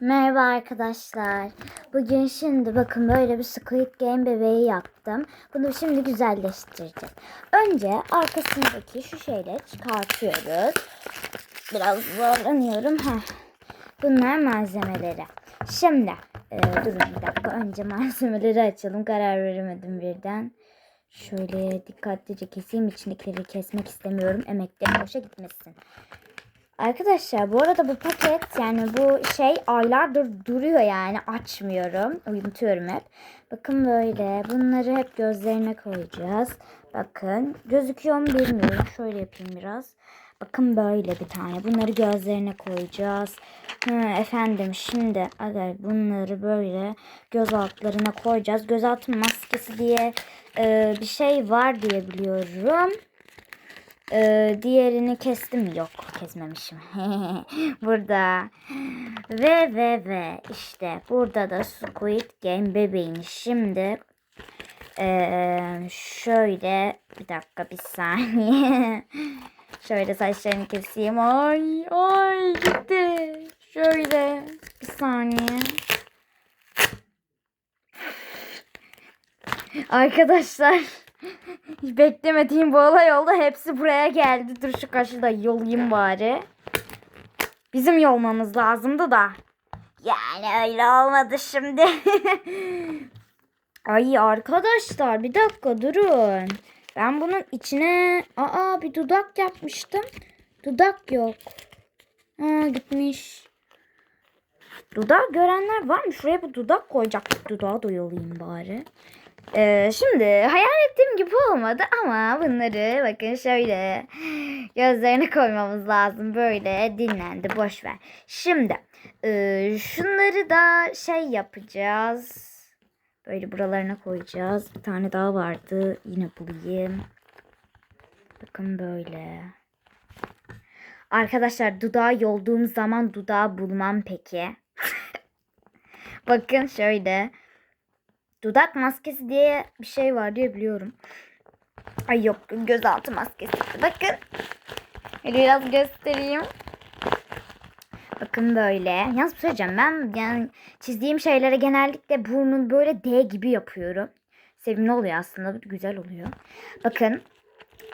Merhaba arkadaşlar. Bugün şimdi bakın böyle bir Squid Game bebeği yaptım. Bunu şimdi güzelleştireceğiz. Önce arkasındaki şu şeyleri çıkartıyoruz. Biraz zorlanıyorum. Heh. Bunlar malzemeleri. Şimdi e, durun bir dakika. Önce malzemeleri açalım. Karar veremedim birden. Şöyle dikkatlice keseyim. İçindekileri kesmek istemiyorum. Emeklerim boşa gitmesin. Arkadaşlar bu arada bu paket yani bu şey aylardır duruyor yani açmıyorum. Unutuyorum hep. Bakın böyle bunları hep gözlerine koyacağız. Bakın gözüküyor mu bilmiyorum. Şöyle yapayım biraz. Bakın böyle bir tane. Bunları gözlerine koyacağız. Hı, efendim şimdi aga bunları böyle göz altlarına koyacağız. Göz altı maskesi diye e, bir şey var diye biliyorum. Ee, diğerini kestim. Yok kesmemişim. burada. Ve ve ve işte burada da Squid Game bebeğini şimdi ee, şöyle bir dakika bir saniye. şöyle saçlarını keseyim. Ay ay gitti. Şöyle bir saniye. Arkadaşlar hiç beklemediğim bu olay oldu. Hepsi buraya geldi. Dur şu kaşı da yolayım bari. Bizim yolmamız lazımdı da. Yani öyle olmadı şimdi. Ay arkadaşlar bir dakika durun. Ben bunun içine aa bir dudak yapmıştım. Dudak yok. Ha gitmiş. Dudak görenler var mı? Şuraya bir dudak koyacaktık. Dudağı da yolayayım bari. Ee, şimdi hayal ettiğim gibi olmadı ama bunları bakın şöyle gözlerine koymamız lazım. Böyle dinlendi boş ver. Şimdi e, şunları da şey yapacağız. Böyle buralarına koyacağız. Bir tane daha vardı. Yine bulayım. Bakın böyle. Arkadaşlar dudağı yolduğum zaman dudağı bulmam peki. Bakın şöyle. Dudak maskesi diye bir şey var diye biliyorum. Ay yok gözaltı maskesi. Bakın. Biraz göstereyim. Bakın böyle. Yalnız bir şey söyleyeceğim. Ben yani çizdiğim şeylere genellikle burnun böyle D gibi yapıyorum. Sevimli oluyor aslında. Güzel oluyor. Bakın.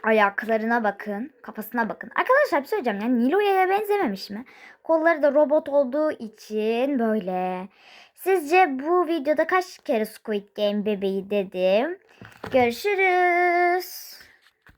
Ayaklarına bakın. Kafasına bakın. Arkadaşlar bir şey söyleyeceğim. Yani Nilo'ya benzememiş mi? Kolları da robot olduğu için böyle. Sizce bu videoda kaç kere Squid Game bebeği dedim? Görüşürüz.